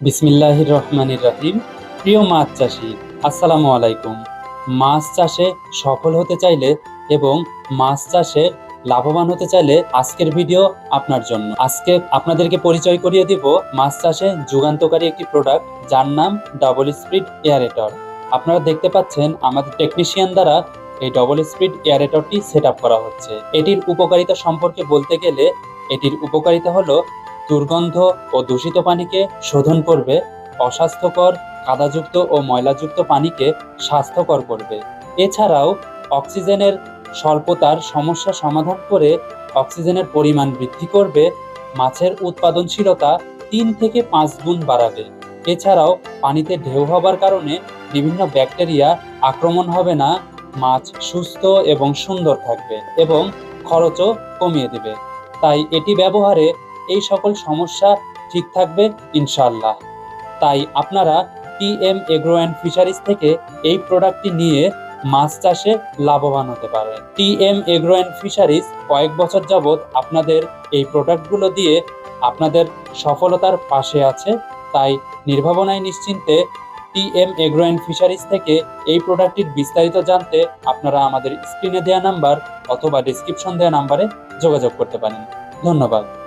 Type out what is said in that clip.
বিসমিল্লাহির রহমানির রহিম। প্রিয় মাছ চাষি, আসসালামু আলাইকুম। মাছ চাষে সফল হতে চাইলে এবং মাছ চাষে লাভবান হতে চাইলে আজকের ভিডিও আপনার জন্য। আজকে আপনাদেরকে পরিচয় করিয়ে দিব মাছ চাষে যুগান্তকারী একটি প্রোডাক্ট যার নাম ডাবল স্পিড এয়ারেটর আপনারা দেখতে পাচ্ছেন আমাদের টেকনিশিয়ান দ্বারা এই ডবল স্পিড এয়ারেটরটি সেট করা হচ্ছে। এটির উপকারিতা সম্পর্কে বলতে গেলে এটির উপকারিতা হলো দুর্গন্ধ ও দূষিত পানিকে শোধন করবে, অস্বাস্থ্যকর, কাদাযুক্ত ও ময়লাযুক্ত পানিকে স্বাস্থ্যকর করবে। এছাড়াও অক্সিজেনের স্বল্পতার সমস্যা সমাধান করে অক্সিজেনের পরিমাণ বৃদ্ধি করবে, মাছের উৎপাদনশীলতা তিন থেকে পাঁচ গুণ বাড়াবে। এছাড়াও পানিতে ঢেউ হবার কারণে বিভিন্ন ব্যাকটেরিয়া আক্রমণ হবে না, মাছ সুস্থ এবং সুন্দর থাকবে এবং খরচও কমিয়ে দেবে। তাই এটি ব্যবহারে সকল সমস্যা ঠিক থাকবে ইনশাল্লাহ তাই আপনারা টিএম এগ্রো অ্যান্ড ফিশারিজ থেকে এই প্রোডাক্টটি নিয়ে মাছ চাষে লাভবান হতে পারেন। টিএম এগ্রো অ্যান্ড ফিশারিজ কয়েক বছর যাবৎ আপনাদের এই প্রোডাক্টগুলো দিয়ে আপনাদের সফলতার পাশে আছে। তাই নির্ভাবনায় নিশ্চিন্তে টিএম এগ্রো অ্যান্ড ফিশারিজ থেকে এই প্রোডাক্টটির বিস্তারিত জানতে আপনারা আমাদের স্ক্রিনে দেওয়া নাম্বার অথবা ডিসক্রিপশন দেওয়া নাম্বারে যোগাযোগ করতে পারেন। ধন্যবাদ।